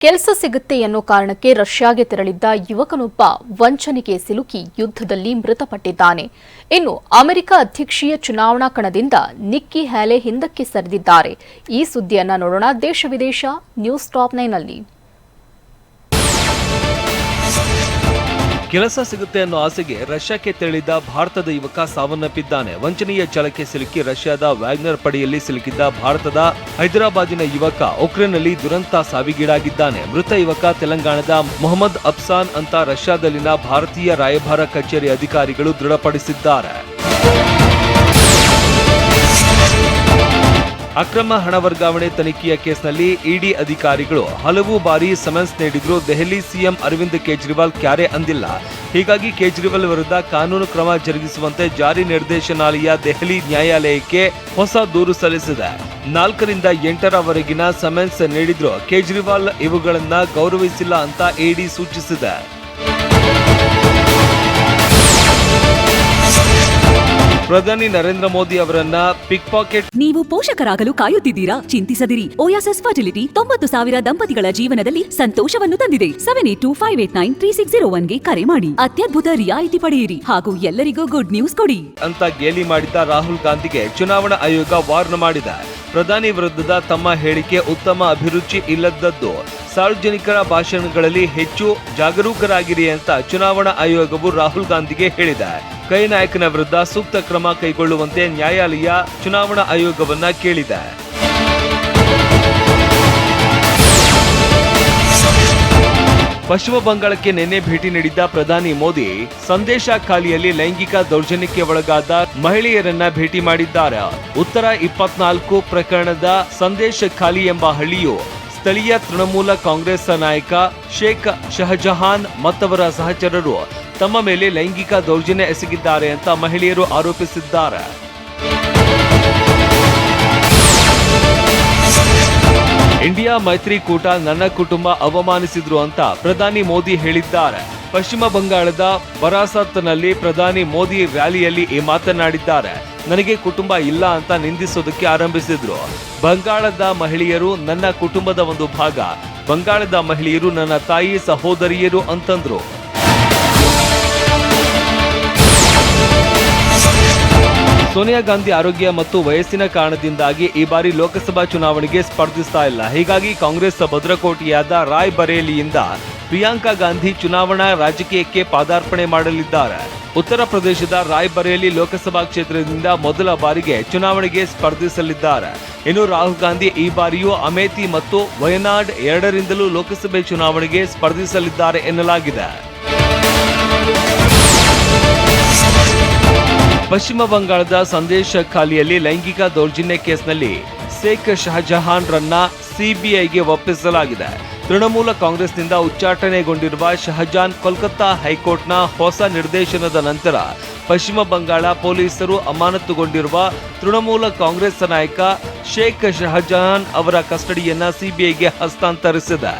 ಕೆಲಸ ಸಿಗುತ್ತೆ ಎನ್ನೋ ಕಾರಣಕ್ಕೆ ರಷ್ಯಾಗೆ ತೆರಳಿದ್ದ ಯುವಕನೊಬ್ಬ ವಂಚನೆಗೆ ಸಿಲುಕಿ ಯುದ್ಧದಲ್ಲಿ ಮೃತಪಟ್ಟಿದ್ದಾನೆ. ಇನ್ನು ಅಮೆರಿಕ ಅಧ್ಯಕ್ಷೀಯ ಚುನಾವಣಾ ಕಣದಿಂದ ನಿಕ್ಕಿ ಹ್ಯಾಲೆ ಹಿಂದಕ್ಕೆ ಸರಿದಿದ್ದಾರೆ. ಈ ಸುದ್ದಿಯನ್ನ ನೋಡೋಣ ದೇಶ ವಿದೇಶ ನ್ಯೂಸ್ ಟಾಪ್ ನೈನಲ್ಲಿ ಕೆಲಸ ಸಿಗುತ್ತೆ ಅನ್ನೋ ಆಸೆಗೆ ರಷ್ಯಾಕ್ಕೆ ತೆರಳಿದ್ದ ಭಾರತದ ಯುವಕ ಸಾವನ್ನಪ್ಪಿದ್ದಾನೆ. ವಂಚನೆಯ ಛಲಕ್ಕೆ ಸಿಲುಕಿ ರಷ್ಯಾದ ವ್ಯಾಗ್ನರ್ ಪಡೆಯಲ್ಲಿ ಸಿಲುಕಿದ್ದ ಭಾರತದ ಹೈದರಾಬಾದಿನ ಯುವಕ ಉಕ್ರೇನ್ನಲ್ಲಿ ದುರಂತ ಸಾವಿಗೀಡಾಗಿದ್ದಾನೆ. ಮೃತ ಯುವಕ ತೆಲಂಗಾಣದ ಮೊಹಮ್ಮದ್ ಅಫ್ಸಾನ್ ಅಂತ ರಷ್ಯಾದಲ್ಲಿನ ಭಾರತೀಯ ರಾಯಭಾರ ಕಚೇರಿ ಅಧಿಕಾರಿಗಳು ದೃಢಪಡಿಸಿದ್ದಾರೆ. ಅಕ್ರಮ ಹಣ ವರ್ಗಾವಣೆ ತನಿಖೆಯ ಕೇಸ್ನಲ್ಲಿ ಇಡಿ ಅಧಿಕಾರಿಗಳು ಹಲವು ಬಾರಿ ಸಮನ್ಸ್ ನೀಡಿದ್ರು ದೆಹಲಿ ಸಿಎಂ ಅರವಿಂದ್ ಕೇಜ್ರಿವಾಲ್ ಕ್ಯಾರೆ ಅಂದಿಲ್ಲ. ಹೀಗಾಗಿ ಕೇಜ್ರಿವಾಲ್ ವಿರುದ್ಧ ಕಾನೂನು ಕ್ರಮ ಜರುಗಿಸುವಂತೆ ಜಾರಿ ನಿರ್ದೇಶನಾಲಯ ದೆಹಲಿ ನ್ಯಾಯಾಲಯಕ್ಕೆ ಹೊಸ ದೂರು ಸಲ್ಲಿಸಿದೆ. ನಾಲ್ಕರಿಂದ ಎಂಟರವರೆಗಿನ ಸಮನ್ಸ್ ನೀಡಿದ್ರು ಕೇಜ್ರಿವಾಲ್ ಇವುಗಳನ್ನ ಗೌರವಿಸಿಲ್ಲ ಅಂತ ಇಡಿ ಸೂಚಿಸಿದೆ. ಪ್ರಧಾನಿ ನರೇಂದ್ರ ಮೋದಿ ಅವರನ್ನ ಪಿಕ್ ಪಾಕೆಟ್ ನೀವು ಪೋಷಕರಾಗಲು ಕಾಯುತ್ತಿದ್ದೀರಾ? ಚಿಂತಿಸದಿರಿ. ಓಯಾಸಸ್ ಫರ್ಟಿಲಿಟಿ ತೊಂಬತ್ತು ಸಾವಿರ ದಂಪತಿಗಳ ಜೀವನದಲ್ಲಿ ಸಂತೋಷವನ್ನು ತಂದಿದೆ. Seven eight two five eight nine three six zero ಒನ್ಗೆ ಕರೆ ಮಾಡಿ. ಅತ್ಯದ್ಭುತ ರಿಯಾಯಿತಿ ಪಡೆಯಿರಿ ಹಾಗೂ ಎಲ್ಲರಿಗೂ ಗುಡ್ ನ್ಯೂಸ್ ಕೊಡಿ. ಅಂತ ಗೇಲಿ ಮಾಡಿದ್ದ ರಾಹುಲ್ ಗಾಂಧಿಗೆ ಚುನಾವಣಾ ಆಯೋಗ ವಾರ್ನ್ ಮಾಡಿದ. ಪ್ರಧಾನಿ ವಿರುದ್ಧದ ತಮ್ಮ ಹೇಳಿಕೆ ಉತ್ತಮ ಅಭಿರುಚಿ ಇಲ್ಲದದ್ದು ಸಾರ್ವಜನಿಕರ ಭಾಷಣಗಳಲ್ಲಿ ಹೆಚ್ಚು ಜಾಗರೂಕರಾಗಿರಿ ಅಂತ ಚುನಾವಣಾ ಆಯೋಗವು ರಾಹುಲ್ ಗಾಂಧಿಗೆ ಹೇಳಿದೆ. ಕೈ ನಾಯಕನ ವಿರುದ್ಧ ಸೂಕ್ತ ಕ್ರಮ ಕೈಗೊಳ್ಳುವಂತೆ ನ್ಯಾಯಾಲಯ ಚುನಾವಣಾ ಆಯೋಗವನ್ನ ಕೇಳಿದೆ. ಪಶ್ಚಿಮ ಬಂಗಾಳಕ್ಕೆ ನಿನ್ನೆ ಭೇಟಿ ನೀಡಿದ್ದ ಪ್ರಧಾನಿ ಮೋದಿ ಸಂದೇಶ ಖಾಲಿಯಲ್ಲಿ ಲೈಂಗಿಕ ದೌರ್ಜನ್ಯಕ್ಕೆ ಒಳಗಾದ ಮಹಿಳೆಯರನ್ನ ಭೇಟಿ ಮಾಡಿದ್ದಾರೆ. ಉತ್ತರ ಇಪ್ಪತ್ನಾಲ್ಕು ಪ್ರಕರಣದ ಸಂದೇಶ ಖಾಲಿ ಎಂಬ ಹಳ್ಳಿಯು ಸ್ಥಳೀಯ ತೃಣಮೂಲ ಕಾಂಗ್ರೆಸ್ ನಾಯಕ ಶೇಖ್ ಶಹಜಹಾನ್ ಮತ್ತವರ ಸಹಚರರು ತಮ್ಮ ಮೇಲೆ ಲೈಂಗಿಕ ದೌರ್ಜನ್ಯ ಎಸಗಿದ್ದಾರೆ ಅಂತ ಮಹಿಳೆಯರು ಆರೋಪಿಸಿದ್ದಾರೆ. ಇಂಡಿಯಾ ಮೈತ್ರಿಕೂಟ ನನ್ನ ಕುಟುಂಬ ಅವಮಾನಿಸಿದ್ರು ಅಂತ ಪ್ರಧಾನಿ ಮೋದಿ ಹೇಳಿದ್ದಾರೆ. ಪಶ್ಚಿಮ ಬಂಗಾಳದ ಬರಾಸತ್ನಲ್ಲಿ ಪ್ರಧಾನಿ ಮೋದಿ ರ್ಯಾಲಿಯಲ್ಲಿ ಈ ಮಾತನಾಡಿದ್ದಾರೆ. ನನಗೆ ಕುಟುಂಬ ಇಲ್ಲ ಅಂತ ನಿಂದಿಸೋದಕ್ಕೆ ಆರಂಭಿಸಿದ್ರು. ಬಂಗಾಳದ ಮಹಿಳೆಯರು ನನ್ನ ಕುಟುಂಬದ ಒಂದು ಭಾಗ. ಬಂಗಾಳದ ಮಹಿಳೆಯರು ನನ್ನ ತಾಯಿ, ಸಹೋದರಿಯರು ಅಂತಂದ್ರು. ಸೋನಿಯಾ ಗಾಂಧಿ ಆರೋಗ್ಯ ಮತ್ತು ವಯಸ್ಸಿನ ಕಾರಣದಿಂದಾಗಿ ಈ ಬಾರಿ ಲೋಕಸಭಾ ಚುನಾವಣೆಗೆ ಸ್ಪರ್ಧಿಸ್ತಾ ಇಲ್ಲ. ಹೀಗಾಗಿ ಕಾಂಗ್ರೆಸ್ ಭದ್ರಕೋಟೆಯಾದ ರಾಯ್ ಬರೇಲಿಯಿಂದ ಪ್ರಿಯಾಂಕಾ ಗಾಂಧಿ ಚುನಾವಣಾ ರಾಜಕೀಯಕ್ಕೆ ಪಾದಾರ್ಪಣೆ ಮಾಡಲಿದ್ದಾರೆ. ಉತ್ತರ ಪ್ರದೇಶದ ರಾಯ್ ಬರೇಲಿ ಲೋಕಸಭಾ ಕ್ಷೇತ್ರದಿಂದ ಮೊದಲ ಬಾರಿಗೆ ಚುನಾವಣೆಗೆ ಸ್ಪರ್ಧಿಸಲಿದ್ದಾರೆ. ಇನ್ನು ರಾಹುಲ್ ಗಾಂಧಿ ಈ ಬಾರಿಯೂ ಅಮೇಥಿ ಮತ್ತು ವಯನಾಡ್ ಎರಡರಿಂದಲೂ ಲೋಕಸಭೆ ಚುನಾವಣೆಗೆ ಸ್ಪರ್ಧಿಸಲಿದ್ದಾರೆ ಎನ್ನಲಾಗಿದೆ. ಪಶ್ಚಿಮ ಬಂಗಾಳದ ಸಂದೇಶ ಖಾಲಿಯಲ್ಲಿ ಲೈಂಗಿಕ ದೌರ್ಜನ್ಯ ಕೇಸ್ನಲ್ಲಿ ಶೇಖ್ ಶಹಜಹಾನ್ ರನ್ನ ಸಿಬಿಐಗೆ ಒಪ್ಪಿಸಲಾಗಿದೆ. ತೃಣಮೂಲ ಕಾಂಗ್ರೆಸ್ನಿಂದ ಉಚ್ಚಾಟನೆಗೊಂಡಿರುವ ಶಹಜಾನ್ ಕೋಲ್ಕತ್ತಾ ಹೈಕೋರ್ಟ್ನ ಹೊಸ ನಿರ್ದೇಶನದ ನಂತರ ಪಶ್ಚಿಮ ಬಂಗಾಳ ಪೊಲೀಸರು ಅಮಾನತುಗೊಂಡಿರುವ ತೃಣಮೂಲ ಕಾಂಗ್ರೆಸ್ ನಾಯಕ ಶೇಖ್ ಶಹಜಹಾನ್ ಅವರ ಕಸ್ಟಡಿಯನ್ನ ಸಿಬಿಐಗೆ ಹಸ್ತಾಂತರಿಸಿದೆ.